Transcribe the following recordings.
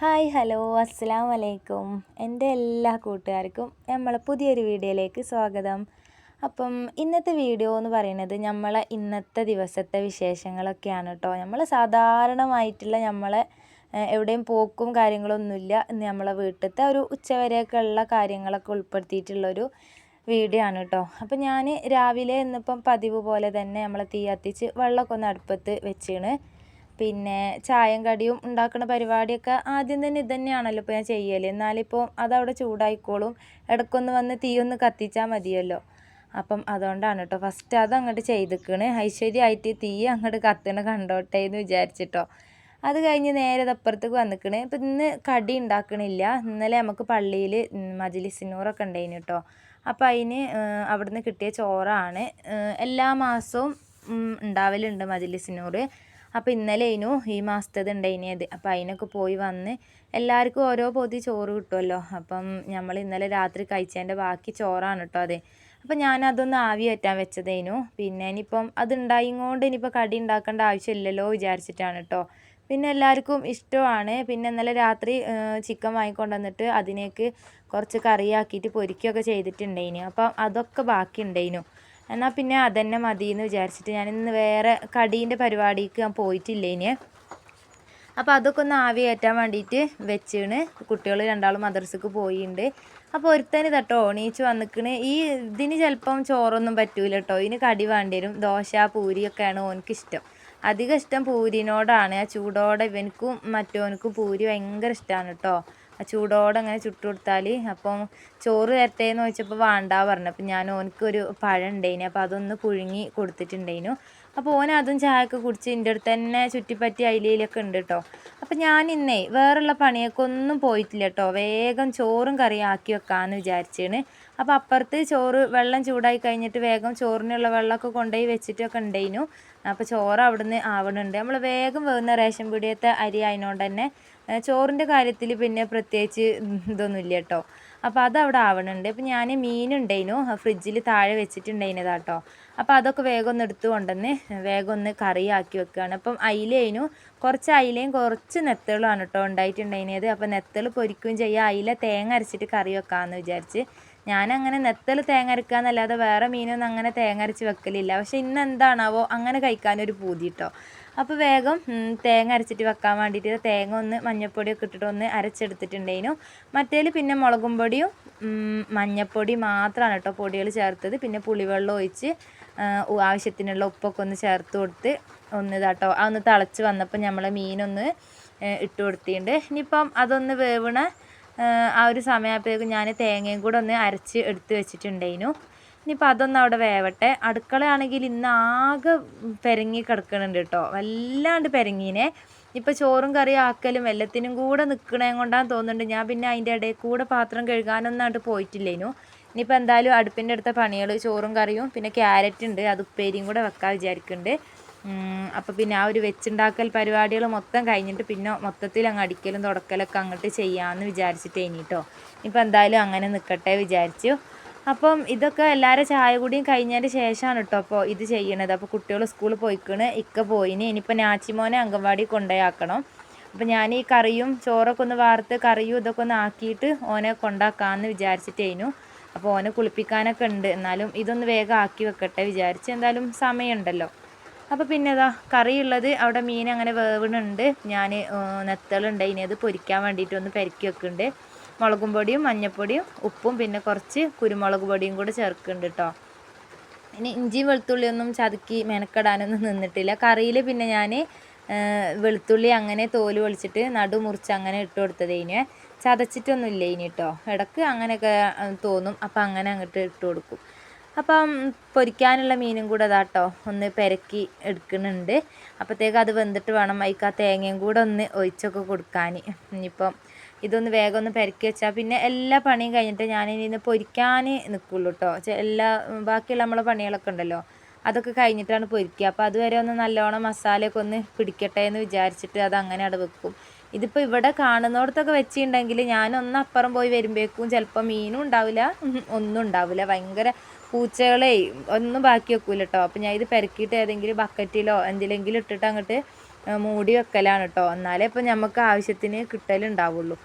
Hi hello അസ്സാം വലൈക്കും എന്റെ എല്ലാ കൂട്ടുകാർക്കും നമ്മളെ പുതിയൊരു വീഡിയോയിലേക്ക് സ്വാഗതം. അപ്പം ഇന്നത്തെ വീഡിയോ എന്ന് പറയുന്നത് നമ്മളെ ഇന്നത്തെ ദിവസത്തെ വിശേഷങ്ങളൊക്കെയാണ് കേട്ടോ. നമ്മൾ സാധാരണമായിട്ടുള്ള നമ്മളെ എവിടെയും പോക്കും കാര്യങ്ങളൊന്നുമില്ല. ഇന്ന് നമ്മളെ വീട്ടിലത്തെ ഒരു ഉച്ചവരെയൊക്കെ ഉള്ള കാര്യങ്ങളൊക്കെ ഉൾപ്പെടുത്തിയിട്ടുള്ളൊരു വീഡിയോ ആണ് കേട്ടോ. അപ്പം ഞാൻ രാവിലെ ഇന്നിപ്പം പതിവ് പോലെ തന്നെ നമ്മളെ തീ കത്തിച്ച് വെള്ളമൊക്കെ ഒന്ന് അടുപ്പത്ത് വെച്ചാണ്. പിന്നെ ചായയും കടിയും ഉണ്ടാക്കുന്ന പരിപാടിയൊക്കെ ആദ്യം തന്നെ ഇത് തന്നെയാണല്ലോ ഇപ്പോൾ ഞാൻ ചെയ്യൽ എന്നാലിപ്പോൾ അതവിടെ ചൂടായിക്കോളും. ഇടയ്ക്കൊന്ന് വന്ന് തീയൊന്ന് കത്തിച്ചാൽ മതിയല്ലോ. അപ്പം അതുകൊണ്ടാണ് കേട്ടോ ഫസ്റ്റ് അത് അങ്ങോട്ട് ചെയ്തിക്കണ്. ഐശ്വര്യമായിട്ട് തീ അങ്ങോട്ട് കത്തണ കണ്ടോട്ടെ എന്ന് വിചാരിച്ചിട്ടോ. അത് കഴിഞ്ഞ് നേരെ ദപ്പുറത്തേക്ക് വന്നിക്കണ്. ഇപ്പം ഇന്ന് കടി ഉണ്ടാക്കണില്ല ഇന്നലെ നമുക്ക് പള്ളിയിൽ മജിലിസിനൂറൊക്കെ ഉണ്ടായിന് കേട്ടോ അപ്പം അതിന് അവിടുന്ന് കിട്ടിയ ചോറാണ്. എല്ലാ മാസവും ഉണ്ടാവലുണ്ട് മജിലിസിനൂറ്. അപ്പോൾ ഇന്നലെ അതിനു ഈ മാസത്തേത് ഉണ്ടായിനത് അപ്പോൾ അതിനൊക്കെ പോയി വന്ന് എല്ലാവർക്കും ഓരോ പൊതി ചോറ് കിട്ടുമല്ലോ അപ്പം നമ്മൾ ഇന്നലെ രാത്രി കഴിച്ചതിന്റെ ബാക്കി ചോറാണ് കേട്ടോ അത്. അപ്പം ഞാനതൊന്ന് ആവി വറ്റാൻ വെച്ചതേനു പിന്നെ ഇനിയിപ്പം അത് ഉണ്ടായിക്കൊണ്ട് ഇനിയിപ്പോൾ കടി ഉണ്ടാക്കേണ്ട ആവശ്യമില്ലല്ലോ വിചാരിച്ചിട്ടാണ് കേട്ടോ പിന്നെ എല്ലാവർക്കും ഇഷ്ടമാണ്. പിന്നെ ഇന്നലെ രാത്രി ചിക്കൻ വാങ്ങിക്കൊണ്ട് വന്നിട്ട് അതിനേക്ക് കുറച്ച് കറിയാക്കിയിട്ട് പൊരിക്കുകയൊക്കെ ചെയ്തിട്ടുണ്ടായിനു. അപ്പം അതൊക്കെ ബാക്കി ഉണ്ടായിനു എന്നാൽ പിന്നെ അതന്നെ മതി എന്ന് വിചാരിച്ചിട്ട് ഞാൻ ഇന്ന് വേറെ കടീന്റെ പരിപാടിക്ക് ഞാൻ പോയിട്ടില്ല ഇനി. അപ്പോൾ അതൊക്കെ ഒന്ന് ആവി കയറ്റാൻ വേണ്ടിയിട്ട് വെച്ചാണ്. കുട്ടികൾ രണ്ടാളും മദ്രസക്ക് പോയിട്ടുണ്ട് അപ്പോൾ ഒരുത്തന് തട്ടോ എണീച്ച് വന്നിക്കണ്. ഈ ഇതിന് ചിലപ്പം ചോറൊന്നും പറ്റൂല കേട്ടോ ഇതിന് കടി വേണ്ടി വരും. ദോശ പൂരിയൊക്കെയാണ് ഓനക്ക് ഇഷ്ടം അധികം ഇഷ്ടം പൂരിനോടാണ്. ആ ചൂടോടെ ഇവനക്കും മറ്റോനക്കും പൂരി ഭയങ്കര ഇഷ്ടമാണ് കേട്ടോ ചൂടോടെ അങ്ങനെ ചുട്ടു കൊടുത്താൽ അപ്പം ചോറ് തരട്ടെ എന്ന് ചോദിച്ചപ്പോൾ വേണ്ട പറഞ്ഞു. അപ്പം ഞാൻ ഓനക്കൊരു പഴം ഉണ്ടായിന് അപ്പോൾ അതൊന്ന് പുഴുങ്ങി കൊടുത്തിട്ടുണ്ടായിനു അപ്പോൾ ഓൻ അതും ചായയൊക്കെ കുടിച്ച് എന്റെ അടുത്ത് തന്നെ ചുറ്റിപ്പറ്റി അയിലയിലൊക്കെ ഉണ്ട് കേട്ടോ അപ്പം ഞാൻ ഇന്നേ വേറുള്ള പണിയൊക്കെ ഒന്നും പോയിട്ടില്ല കേട്ടോ വേഗം ചോറും കറിയും ആക്കി വെക്കാമെന്ന് വിചാരിച്ചാണ്. അപ്പോൾ അപ്പുറത്ത് ചോറ് വെള്ളം ചൂടായി കഴിഞ്ഞിട്ട് വേഗം ചോറിനുള്ള വെള്ളമൊക്കെ കൊണ്ടുപോയി വെച്ചിട്ടൊക്കെ ഉണ്ടായിരുന്നു അപ്പോൾ ചോറ് അവിടുന്ന് ആവണുണ്ട്. നമ്മൾ വേഗം വേകുന്ന റേഷൻ പീടിയത്തെ അരി ആയതുകൊണ്ട് തന്നെ ചോറിന്റെ കാര്യത്തിൽ പിന്നെ പ്രത്യേകിച്ച് ഇതൊന്നുമില്ല കേട്ടോ അപ്പോൾ അതവിടെ ആവണുണ്ട്. അപ്പോൾ ഞാൻ മീനുണ്ടായിരുന്നു ഫ്രിഡ്ജിൽ താഴെ വെച്ചിട്ടുണ്ടായിരുന്നതാട്ടോ അപ്പോൾ അതൊക്കെ വേഗം ഒന്ന് എടുത്തു കൊണ്ടുവന്ന് വേഗം ഒന്ന് കറിയാക്കി വെക്കുകയാണ്. അപ്പം അയിലേനു കുറച്ച് അയിലയും കുറച്ച് നെത്തളുമാണ് കേട്ടോ ഉണ്ടായിട്ടുണ്ടായിരുന്നത്. അപ്പോൾ നെത്തൾ പൊരിക്കുകയും ചെയ്യുക അയില തേങ്ങ അരച്ചിട്ട് കറി വെക്കാമെന്ന് വിചാരിച്ച്. ഞാനങ്ങനെ നെത്തൽ തേങ്ങ അരക്കാന്നല്ലാതെ വേറെ മീനൊന്നും അങ്ങനെ തേങ്ങ അരച്ച് വെക്കലില്ല. പക്ഷെ ഇന്ന് എന്താണാവോ അങ്ങനെ കഴിക്കാനൊരു പൂതി കേട്ടോ. അപ്പോൾ വേഗം തേങ്ങ അരച്ചിട്ട് വെക്കാൻ വേണ്ടിയിട്ട് തേങ്ങ ഒന്ന് മഞ്ഞപ്പൊടിയൊക്കെ ഇട്ടിട്ട് ഒന്ന് അരച്ചെടുത്തിട്ടുണ്ടായിരുന്നു. മറ്റേൽ പിന്നെ മുളകും പൊടിയും മഞ്ഞപ്പൊടി മാത്രമാണ് കേട്ടോ പൊടികൾ ചേർത്തത്. പിന്നെ പുളിവെള്ളം ഒഴിച്ച് ആവശ്യത്തിനുള്ള ഉപ്പൊക്കെ ഒന്ന് ചേർത്ത് കൊടുത്ത് ഒന്ന് ഇതാട്ടോ അതൊന്ന് തിളച്ച് വന്നപ്പോൾ നമ്മൾ മീനൊന്ന് ഇട്ട് കൊടുത്തിട്ടുണ്ട്. ഇനിയിപ്പം അതൊന്ന് വേവണ ആ ഒരു സമയമായപ്പോഴേക്കും ഞാൻ തേങ്ങയും കൂടെ ഒന്ന് അരച്ച് എടുത്ത് വെച്ചിട്ടുണ്ടായിരുന്നു. ഇനിയിപ്പോൾ അതൊന്ന് അവിടെ വേവട്ടെ. അടുക്കളയാണെങ്കിൽ ഇന്ന് ആകെ പെരങ്ങി കിടക്കുന്നുണ്ട് കേട്ടോ. വല്ലാണ്ട് പെരങ്ങീനെ. ഇപ്പോൾ ചോറും കറിയും ആക്കലും എല്ലാത്തിനും കൂടെ നിൽക്കണേ കൊണ്ടാന്ന് തോന്നുന്നുണ്ട്. ഞാൻ പിന്നെ അതിന്റെ ഇടയിൽ കൂടെ പാത്രം കഴുകാനൊന്നും അങ്ങോട്ട് പോയിട്ടില്ലേനു. ഇനിയിപ്പോൾ എന്തായാലും അടുപ്പിന്റെ അടുത്ത പണികൾ ചോറും കറിയും പിന്നെ ക്യാരറ്റ് ഉണ്ട് അത് ഉപ്പേരിയും കൂടെ വെക്കാൻ വിചാരിക്കുന്നുണ്ട് അപ്പോൾ പിന്നെ ആ ഒരു വെച്ചുണ്ടാക്കൽ പരിപാടികൾ മൊത്തം കഴിഞ്ഞിട്ട് പിന്നെ മൊത്തത്തിൽ അങ്ങ് അടിക്കലും തുടക്കലൊക്കെ അങ്ങോട്ട് ചെയ്യാമെന്ന് വിചാരിച്ചിട്ട് കേട്ടോ ഇനിയിപ്പോൾ എന്തായാലും അങ്ങനെ നിൽക്കട്ടെ വിചാരിച്ചു. അപ്പം ഇതൊക്കെ എല്ലാവരും ചായ കൂടിയും കഴിഞ്ഞതിന് ശേഷമാണ് കേട്ടോ അപ്പോൾ ഇത് ചെയ്യണത്. അപ്പോൾ കുട്ടികൾ സ്കൂളിൽ പോയിക്കണ് ഇക്ക പോയിന്. ഇനിയിപ്പോൾ നാച്ചിമോനെ അംഗൻവാടി കൊണ്ടുപോയാക്കണം അപ്പോൾ ഞാൻ ഈ കറിയും ചോറൊക്കെ ഒന്ന് വാർത്ത് കറിയും ഇതൊക്കെ ഒന്ന് ആക്കിയിട്ട് ഓനെ കൊണ്ടാക്കാമെന്ന് വിചാരിച്ചിട്ടേനു. അപ്പോൾ ഓനെ കുളിപ്പിക്കാനൊക്കെ ഉണ്ട്. എന്നാലും ഇതൊന്ന് വേഗം ആക്കി വെക്കട്ടെ വിചാരിച്ച് എന്തായാലും സമയമുണ്ടല്ലോ. അപ്പോൾ പിന്നെ ഇതാ കറിയുള്ളത് അവിടെ മീൻ അങ്ങനെ വേവണുണ്ട്. ഞാൻ നെത്തളുണ്ട്. ഇനി അത് പൊരിക്കാൻ വേണ്ടിയിട്ട് ഒന്ന് പെരക്കി വെക്കുന്നുണ്ട്. മുളകും പൊടിയും മഞ്ഞൾപ്പൊടിയും ഉപ്പും പിന്നെ കുറച്ച് കുരുമുളക് പൊടിയും കൂടെ ചേർക്കുന്നുണ്ട് കേട്ടോ ഇനി ഇഞ്ചിയും വെളുത്തുള്ളിയൊന്നും ചതുക്കി മെനക്കെടാനൊന്നും നിന്നിട്ടില്ല. കറിയിൽ പിന്നെ ഞാൻ വെളുത്തുള്ളി അങ്ങനെ തോൽ പൊളിച്ചിട്ട് നടു മുറിച്ച് അങ്ങനെ ഇട്ട് കൊടുത്തത് ചതച്ചിട്ടൊന്നും ഇല്ല ഇനി കേട്ടോ ഇടയ്ക്ക് അങ്ങനെയൊക്കെ തോന്നും. അപ്പം അങ്ങനെ അങ്ങോട്ട് ഇട്ട് കൊടുക്കും. അപ്പം പൊരിക്കാനുള്ള മീനും കൂടെ അതാട്ടോ ഒന്ന് പെരക്കി എടുക്കുന്നുണ്ട്. അപ്പോഴത്തേക്ക് അത് വെന്തിട്ട് വേണം അതിക്ക് ആ തേങ്ങയും കൂടെ ഒന്ന് ഒഴിച്ചൊക്കെ കൊടുക്കാൻ ഇനിയിപ്പം ഇതൊന്ന് വേഗം ഒന്ന് പെരക്കി വെച്ചാൽ പിന്നെ എല്ലാ പണിയും കഴിഞ്ഞിട്ട് ഞാൻ ഇനി ഇന്ന് പൊരിക്കാൻ നിൽക്കുള്ളൂ കേട്ടോ എല്ലാ ബാക്കിയുള്ള നമ്മളെ പണികളൊക്കെ ഉണ്ടല്ലോ. അതൊക്കെ കഴിഞ്ഞിട്ടാണ് പൊരിക്കുക അപ്പോൾ അതുവരെ ഒന്ന് നല്ലോണം മസാലയൊക്കെ ഒന്ന് പിടിക്കട്ടെ എന്ന് വിചാരിച്ചിട്ട് അത് അങ്ങനെ അവിടെ വെക്കും. ഇതിപ്പോൾ ഇവിടെ കാണുന്നിടത്തൊക്കെ വെച്ചിട്ടുണ്ടെങ്കിൽ ഞാനൊന്ന് അപ്പുറം പോയി വരുമ്പോഴേക്കും ചിലപ്പോൾ മീനും ഉണ്ടാവില്ല ഒന്നും ഉണ്ടാവില്ല. ഭയങ്കര പൂച്ചകളെ ഒന്നും ബാക്കി വെക്കൂല കേട്ടോ അപ്പോൾ ഞാൻ ഇത് പെരക്കിയിട്ട് ഏതെങ്കിലും ബക്കറ്റിലോ എന്തിലെങ്കിലും ഇട്ടിട്ട് അങ്ങോട്ട് മൂടി വെക്കലാണ് കേട്ടോ എന്നാലേ ഇപ്പം നമുക്ക് ആവശ്യത്തിന് കിട്ടലുണ്ടാവുള്ളൂ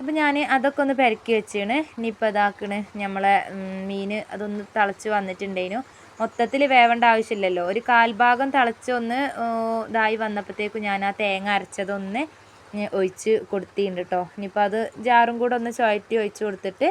അപ്പോൾ ഞാൻ അതൊക്കെ ഒന്ന് പെരക്കി വെച്ചാണ്. ഇനിയിപ്പോൾ ഇതാക്കണ്. നമ്മളെ മീൻ അതൊന്ന് തിളച്ച് വന്നിട്ടുണ്ടേനു. മൊത്തത്തിൽ വേവേണ്ട ആവശ്യമില്ലല്ലോ ഒരു കാൽഭാഗം തിളച്ചൊന്ന് ഇതായി വന്നപ്പോഴത്തേക്കും ഞാൻ ആ തേങ്ങ അരച്ചതൊന്ന് ഒഴിച്ച് കൊടുത്തിട്ടുണ്ട് കേട്ടോ ഇനിയിപ്പോൾ അത് ജാറും കൂടെ ഒന്ന് ചുഴറ്റി ഒഴിച്ച് കൊടുത്തിട്ട്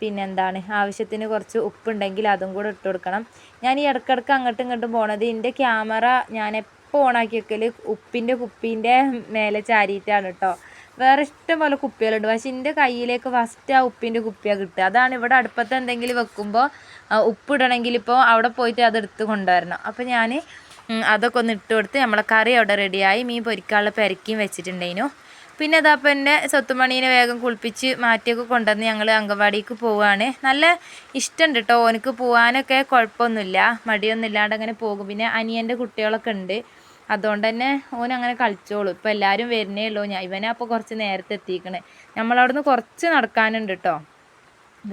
പിന്നെ എന്താണ് ആവശ്യത്തിന് കുറച്ച് ഉപ്പുണ്ടെങ്കിൽ അതും കൂടെ ഇട്ട് കൊടുക്കണം. ഞാൻ ഈ ഇടയ്ക്കിടയ്ക്ക് അങ്ങോട്ടും ഇങ്ങോട്ടും പോണത് എന്റെ ക്യാമറ ഞാൻ എപ്പോൾ ഓണാക്കി വെക്കൽ ഉപ്പിന്റെ കുപ്പീന്റെ മേലെ ചാരിയിട്ടാണ് കേട്ടോ വേറെ ഇഷ്ടം പോലെ കുപ്പികളുണ്ട്. പക്ഷെ എന്റെ കയ്യിലേക്ക് ഫസ്റ്റ് ആ ഉപ്പിന്റെ കുപ്പിയാണ് കിട്ടുക. അതാണ് ഇവിടെ അടുപ്പത്ത് എന്തെങ്കിലും വെക്കുമ്പോൾ ഉപ്പിടണമെങ്കിൽ ഇപ്പോൾ അവിടെ പോയിട്ട് അതെടുത്ത് കൊണ്ടുവരണം. അപ്പോൾ ഞാൻ അതൊക്കെ ഒന്ന് ഇട്ട് കൊടുത്ത് നമ്മളെ കറി അവിടെ റെഡിയായി മീൻ പൊരിക്കാനുള്ള പെരക്കിയും വെച്ചിട്ടുണ്ടേനു പിന്നെ അതപ്പം എന്റെ സ്വത്തുമണീനെ വേഗം കുളിപ്പിച്ച് മാറ്റിയൊക്കെ കൊണ്ടുവന്ന് ഞങ്ങൾ അംഗൻവാടിക്ക് പോവുകയാണ് നല്ല ഇഷ്ടമുണ്ട് കേട്ടോ ഓനക്ക് പോകാനൊക്കെ കുഴപ്പമൊന്നുമില്ല മടിയൊന്നും ഇല്ലാണ്ട് അങ്ങനെ പോകും. പിന്നെ അനിയന്റെ കുട്ടികളൊക്കെ ഉണ്ട്. അതുകൊണ്ട് തന്നെ ഓൻ അങ്ങനെ കളിച്ചോളൂ. ഇപ്പോൾ എല്ലാവരും വരുന്നേ ഉള്ളൂ. ഞാൻ ഇവനെ അപ്പോൾ കുറച്ച് നേരത്തെ എത്തിക്കണേ. നമ്മളവിടുന്ന് കുറച്ച് നടക്കാനുണ്ട് കേട്ടോ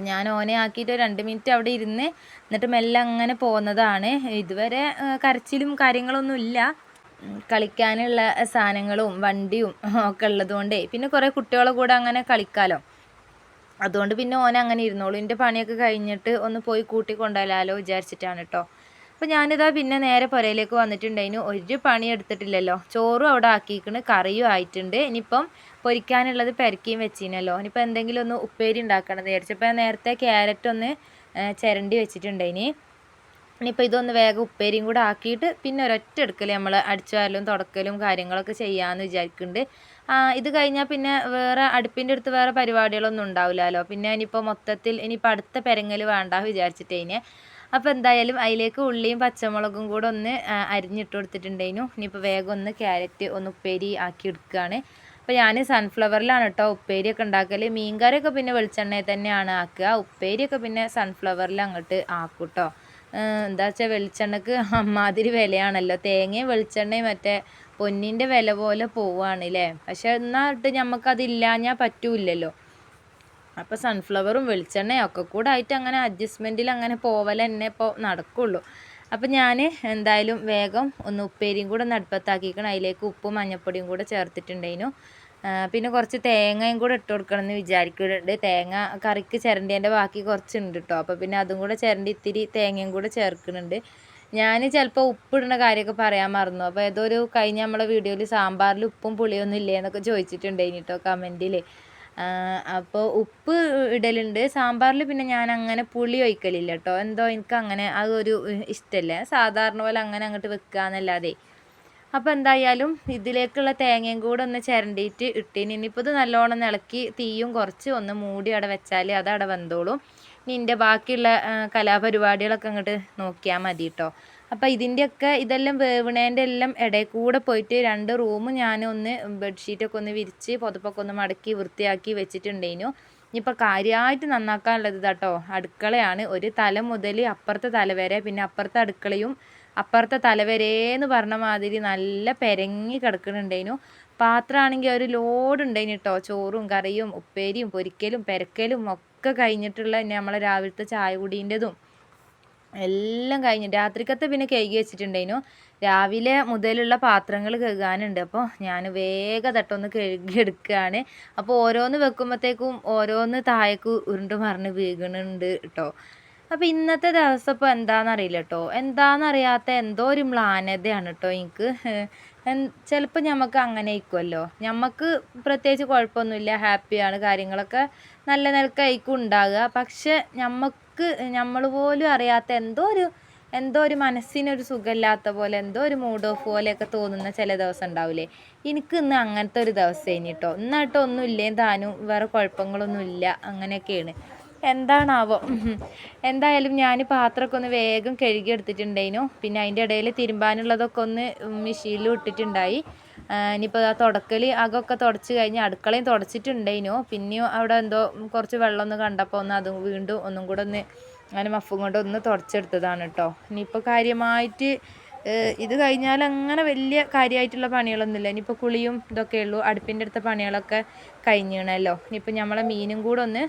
ഞാൻ ഓനെ ആക്കിയിട്ട് രണ്ട് മിനിറ്റ് അവിടെ ഇരുന്ന് എന്നിട്ട് മെല്ലെ അങ്ങനെ പോകുന്നതാണ്. ഇതുവരെ കരച്ചിലും കാര്യങ്ങളൊന്നും ഇല്ല. കളിക്കാനുള്ള സാധനങ്ങളും വണ്ടിയും ഒക്കെ ഉള്ളതുകൊണ്ടേ പിന്നെ കുറേ കുട്ടികളെ കൂടെ അങ്ങനെ കളിക്കാമല്ലോ അതുകൊണ്ട് പിന്നെ ഓനെ അങ്ങനെ ഇരുന്നോളൂ. എന്റെ പണിയൊക്കെ കഴിഞ്ഞിട്ട് ഒന്ന് പോയി കൂട്ടി കൊണ്ടുവരാലോ വിചാരിച്ചിട്ടാണ് കേട്ടോ അപ്പോൾ ഞാനിതാ പിന്നെ നേരെ പുരയിലേക്ക് വന്നിട്ടുണ്ടായിന് ഒരു പണി എടുത്തിട്ടില്ലല്ലോ. ചോറും അവിടെ ആക്കിയിരിക്കണ് കറിയും ആയിട്ടുണ്ട്. ഇനിയിപ്പം പൊരിക്കാനുള്ളത് പെരക്കിയും വെച്ചിനല്ലോ. ഇനിയിപ്പോൾ എന്തെങ്കിലും ഒന്ന് ഉപ്പേരി ഉണ്ടാക്കണം വിചാരിച്ചപ്പോൾ നേരത്തെ ക്യാരറ്റ് ഒന്ന് ചിരണ്ടി വെച്ചിട്ടുണ്ടായിനി ഇനിയിപ്പോൾ ഇതൊന്ന് വേഗം ഉപ്പേരിയും കൂടെ ആക്കിയിട്ട് പിന്നെ ഒരൊറ്റ എടുക്കൽ നമ്മൾ അടിച്ചുവാരലും തുടക്കലും കാര്യങ്ങളൊക്കെ ചെയ്യാമെന്ന് വിചാരിക്കുന്നുണ്ട് ഇത് കഴിഞ്ഞാൽ പിന്നെ വേറെ അടുപ്പിന്റെ അടുത്ത് വേറെ പരിപാടികളൊന്നും ഉണ്ടാവില്ലല്ലോ പിന്നെ ഇനിയിപ്പോൾ മൊത്തത്തിൽ ഇനിയിപ്പോൾ അടുത്ത പെരങ്ങൽ വേണ്ട വിചാരിച്ചിട്ട് കഴിഞ്ഞാൽ അപ്പോൾ എന്തായാലും അതിലേക്ക് ഉള്ളിയും പച്ചമുളകും കൂടെ ഒന്ന് അരിഞ്ഞിട്ട് കൊടുത്തിട്ടുണ്ടായിരുന്നു ഇനിയിപ്പോൾ വേഗം ഒന്ന് ക്യാരറ്റ് ഒന്ന് ഉപ്പേരി ആക്കി എടുക്കുകയാണ് അപ്പോൾ ഞാൻ സൺഫ്ലവറിലാണ് കേട്ടോ ഉപ്പേരിയൊക്കെ ഉണ്ടാക്കൽ മീൻകറിയൊക്കെ പിന്നെ വെളിച്ചെണ്ണയിൽ തന്നെയാണ് ആക്കുക. ഉപ്പേരിയൊക്കെ പിന്നെ സൺഫ്ലവറിൽ അങ്ങോട്ട് ആക്കും കേട്ടോ എന്താ വെച്ചാൽ വെളിച്ചെണ്ണക്ക് അമ്മാതിരി വിലയാണല്ലോ. തേങ്ങയും വെളിച്ചെണ്ണയും മറ്റേ പൊന്നിന്റെ വില പോലെ പോവുകയാണ് അല്ലേ പക്ഷെ എന്നിട്ട് നമുക്കതില്ലാഞ്ഞാൽ പറ്റൂല്ലല്ലോ. അപ്പോൾ സൺഫ്ലവറും വെളിച്ചെണ്ണയും ഒക്കെ കൂടെ ആയിട്ട് അങ്ങനെ അഡ്ജസ്റ്റ്മെന്റിൽ അങ്ങനെ പോവൽ തന്നെ ഇപ്പോൾ നടക്കുള്ളൂ. അപ്പോൾ ഞാൻ എന്തായാലും വേഗം ഒന്ന് ഉപ്പേരിയും കൂടെ ഒന്ന് അതിലേക്ക് ഉപ്പും മഞ്ഞപ്പൊടിയും കൂടെ ചേർത്തിട്ടുണ്ടായിരുന്നു പിന്നെ കുറച്ച് തേങ്ങയും കൂടെ ഇട്ട് കൊടുക്കണം എന്ന് വിചാരിക്കുന്നുണ്ട്. തേങ്ങ കറിക്ക് ചിരണ്ടേന്റെ ബാക്കി കുറച്ചുണ്ട് കേട്ടോ അപ്പോൾ പിന്നെ അതും കൂടെ ചിരണ്ടി ഇത്തിരി തേങ്ങയും കൂടെ ചേർക്കുന്നുണ്ട്. ഞാൻ ചിലപ്പോൾ ഉപ്പിടുന്ന കാര്യമൊക്കെ പറയാൻ മറന്നു. അപ്പോൾ ഏതോ ഒരു കഴിഞ്ഞ നമ്മളെ വീഡിയോയിൽ സാമ്പാറിൽ ഉപ്പും പുളിയൊന്നും ഇല്ലേ എന്നൊക്കെ ചോദിച്ചിട്ടുണ്ടായിന് കേട്ടോ കമന്റിൽ അപ്പോൾ ഉപ്പ് ഇടലുണ്ട്. സാമ്പാറിൽ പിന്നെ ഞാൻ അങ്ങനെ പുളി ഒഴിക്കലില്ല കേട്ടോ എന്തോ എനിക്ക് അങ്ങനെ അതൊരു ഇഷ്ടമല്ല സാധാരണ പോലെ അങ്ങനെ അങ്ങോട്ട് വെക്കുക എന്നല്ലാതെ അപ്പോൾ എന്തായാലും ഇതിലേക്കുള്ള തേങ്ങയും കൂടെ ഒന്ന് ചിരണ്ടിയിട്ട് ഇട്ടിന്. ഇനിയിപ്പോൾ ഇത് നല്ലോണം ഇളക്കി തീയും കുറച്ച് ഒന്ന് മൂടി അവിടെ വെച്ചാൽ അത് അവിടെ വെന്തോളും. ഇനി എന്റെ ബാക്കിയുള്ള കലാപരിപാടികളൊക്കെ അങ്ങോട്ട് നോക്കിയാൽ മതി കേട്ടോ അപ്പോൾ ഇതിന്റെയൊക്കെ ഇതെല്ലാം വേവണേന്റെ എല്ലാം ഇടയിൽ കൂടെ പോയിട്ട് രണ്ട് റൂമും ഞാൻ ഒന്ന് ബെഡ്ഷീറ്റൊക്കെ ഒന്ന് വിരിച്ച് പുതപ്പൊക്കെ ഒന്ന് മടക്കി വൃത്തിയാക്കി വെച്ചിട്ടുണ്ടേനു. ഇനിയിപ്പോൾ കാര്യമായിട്ട് നന്നാക്കാനുള്ളത് കേട്ടോ അടുക്കളയാണ്. ഒരു തല മുതൽ അപ്പുറത്തെ തല വരെ പിന്നെ അപ്പുറത്തെ അടുക്കളയും അപ്പുറത്തെ തലവരേന്ന് പറഞ്ഞ മാതിരി നല്ല പെരങ്ങി കിടക്കുന്നുണ്ടേനു പാത്രമാണെങ്കിൽ ഒരു ലോഡ് ഉണ്ടായിന് കേട്ടോ ചോറും കറിയും ഉപ്പേരിയും പൊരിക്കലും പെരക്കലും ഒക്കെ കഴിഞ്ഞിട്ടുള്ള നമ്മളെ രാവിലത്തെ ചായ കുടീന്റെതും എല്ലാം കഴിഞ്ഞു രാത്രിക്കത്തെ പിന്നെ കഴുകി വെച്ചിട്ടുണ്ടായിരുന്നു രാവിലെ മുതലുള്ള പാത്രങ്ങൾ കഴുകാനുണ്ട്. അപ്പോൾ ഞാൻ വേഗം തട്ടൊന്ന് കഴുകിയെടുക്കുകയാണ് അപ്പോൾ ഓരോന്ന് വെക്കുമ്പോഴത്തേക്കും ഓരോന്ന് താഴേക്ക് ഉരുണ്ട് മറിഞ്ഞ് വീകണുണ്ട് കേട്ടോ അപ്പോൾ ഇന്നത്തെ ദിവസം ഇപ്പോൾ എന്താണെന്നറിയില്ല കേട്ടോ എന്താണെന്നറിയാത്ത എന്തോ ഒരു മ്ലാനതയാണ് കേട്ടോ എനിക്ക്. ചിലപ്പോൾ നമുക്ക് അങ്ങനെ ആയിക്കുമല്ലോ നമുക്ക് പ്രത്യേകിച്ച് കുഴപ്പമൊന്നുമില്ല. ഹാപ്പിയാണ്. കാര്യങ്ങളൊക്കെ നല്ല നിലക്കായിരിക്കും ഉണ്ടാകുക പക്ഷെ നമുക്ക് നമ്മൾ പോലും അറിയാത്ത എന്തോ ഒരു എന്തോ ഒരു മനസ്സിനൊരു സുഖമില്ലാത്ത പോലെ എന്തോ ഒരു മൂഡ് ഓഫ് പോലെയൊക്കെ തോന്നുന്ന ചില ദിവസം ഉണ്ടാവില്ലേ എനിക്ക് ഇന്ന് അങ്ങനത്തെ ഒരു ദിവസം കഴിഞ്ഞിട്ടോ ഇന്നായിട്ടോ ഒന്നും ഇല്ലേ താനും. വേറെ കുഴപ്പങ്ങളൊന്നും ഇല്ല അങ്ങനെയൊക്കെയാണ്. എന്താണാവോ? എന്തായാലും ഞാൻ പാത്രമൊക്കെ ഒന്ന് വേഗം കഴുകി എടുത്തിട്ടുണ്ടായിനു. പിന്നെ അതിന്റെ ഇടയിൽ തിരുമ്പാനുള്ളതൊക്കെ ഒന്ന് മെഷീനിൽ ഇട്ടിട്ടുണ്ടായി. ഇനിയിപ്പോൾ ആ തുടക്കൽ അകമൊക്കെ തുടച്ച് കഴിഞ്ഞ് അടുക്കളയും തുടച്ചിട്ടുണ്ടായിനു. പിന്നെയും അവിടെ എന്തോ കുറച്ച് വെള്ളം ഒന്ന് കണ്ടപ്പോൾ ഒന്ന് അതും വീണ്ടും ഒന്നും കൂടെ ഒന്ന് അങ്ങനെ മഫും കൊണ്ട് ഒന്ന് തുടച്ചെടുത്തതാണ് കേട്ടോ ഇനിയിപ്പോൾ കാര്യമായിട്ട് ഇത് കഴിഞ്ഞാൽ അങ്ങനെ വലിയ കാര്യമായിട്ടുള്ള പണികളൊന്നുമില്ല. ഇനിയിപ്പോൾ കുളിയും ഇതൊക്കെ ഉള്ളൂ. അടുപ്പിന്റെ അടുത്ത പണികളൊക്കെ കഴിഞ്ഞണല്ലോ. ഇനിയിപ്പോൾ നമ്മളെ മീനും കൂടെ ഒന്ന്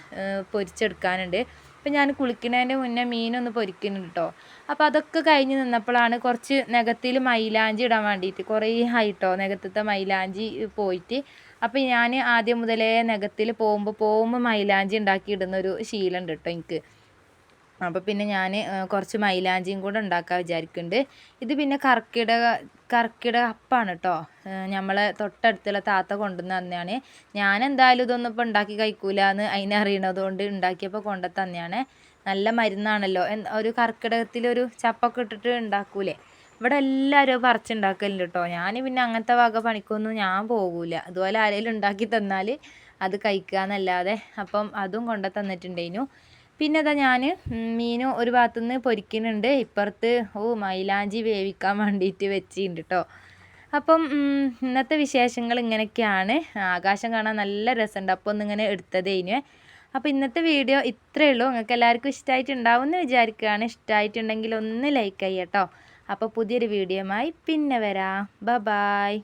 പൊരിച്ചെടുക്കാനുണ്ട്. ഇപ്പം ഞാൻ കുളിക്കുന്നതിന്റെ മുന്നേ മീനൊന്ന് പൊരിക്കുന്നുണ്ട് കേട്ടോ അപ്പോൾ അതൊക്കെ കഴിഞ്ഞ് നിന്നപ്പോഴാണ് കുറച്ച് നഖത്തിൽ മൈലാഞ്ചി ഇടാൻ വേണ്ടിയിട്ട് കുറേ ആയിട്ടോ നഖത്തത്തെ മൈലാഞ്ചി പോയിട്ട്. അപ്പോൾ ഞാൻ ആദ്യം മുതലേ നഖത്തിൽ പോകുമ്പോൾ പോകുമ്പോൾ മൈലാഞ്ചി ഉണ്ടാക്കി ഇടുന്നൊരു ശീലമുണ്ട് കേട്ടോ എനിക്ക്. അപ്പോൾ പിന്നെ ഞാൻ കുറച്ച് മൈലാഞ്ചിയും കൂടെ ഉണ്ടാക്കാൻ വിചാരിക്കുന്നുണ്ട് ഇത് പിന്നെ കർക്കിടക കർക്കിടക അപ്പാണ് കേട്ടോ നമ്മളെ തൊട്ടടുത്തുള്ള താത്ത കൊണ്ടുവന്ന് തന്നെയാണ്. ഞാൻ എന്തായാലും ഇതൊന്നും ഇപ്പോൾ ഉണ്ടാക്കി കഴിക്കൂല എന്ന് കൊണ്ട് ഉണ്ടാക്കിയപ്പോൾ കൊണ്ടു തന്നെയാണ്. നല്ല മരുന്നാണല്ലോ. ഒരു കർക്കിടകത്തിലൊരു ചപ്പൊക്കെ ഇട്ടിട്ട് ഉണ്ടാക്കൂലേ? ഇവിടെ എല്ലാവരും പറിച്ചുണ്ടാക്കലുണ്ട് കേട്ടോ ഞാൻ പിന്നെ അങ്ങനത്തെ വക പണിക്കൊന്നും ഞാൻ പോകൂല. അതുപോലെ ആരെങ്കിലും ഉണ്ടാക്കി തന്നാൽ അത് കഴിക്കുക എന്നല്ലാതെ അപ്പം അതും കൊണ്ടു തന്നിട്ടുണ്ടേനു. പിന്നെ അതാ ഞാൻ മീൻ ഒരു ഭാഗത്തു നിന്ന് പൊരിക്കുന്നുണ്ട്. ഇപ്പുറത്ത് ഓ മൈലാഞ്ചി വേവിക്കാൻ വേണ്ടിയിട്ട് വെച്ചിട്ടുണ്ട് കേട്ടോ അപ്പം ഇന്നത്തെ വിശേഷങ്ങൾ ഇങ്ങനെയൊക്കെയാണ്. ആകാശം കാണാൻ നല്ല രസമുണ്ട് അപ്പോൾ ഒന്നിങ്ങനെ എടുത്തതേനു അപ്പോൾ ഇന്നത്തെ വീഡിയോ ഇത്രയേ ഉള്ളൂ. നിങ്ങൾക്ക് എല്ലാവർക്കും ഇഷ്ടമായിട്ടുണ്ടാവും എന്ന് വിചാരിക്കുകയാണ്. ഇഷ്ടമായിട്ടുണ്ടെങ്കിൽ ഒന്ന് ലൈക്ക് ചെയ്യട്ടോ അപ്പോൾ പുതിയൊരു വീഡിയോയുമായി പിന്നെ വരാം. ബ ബായ്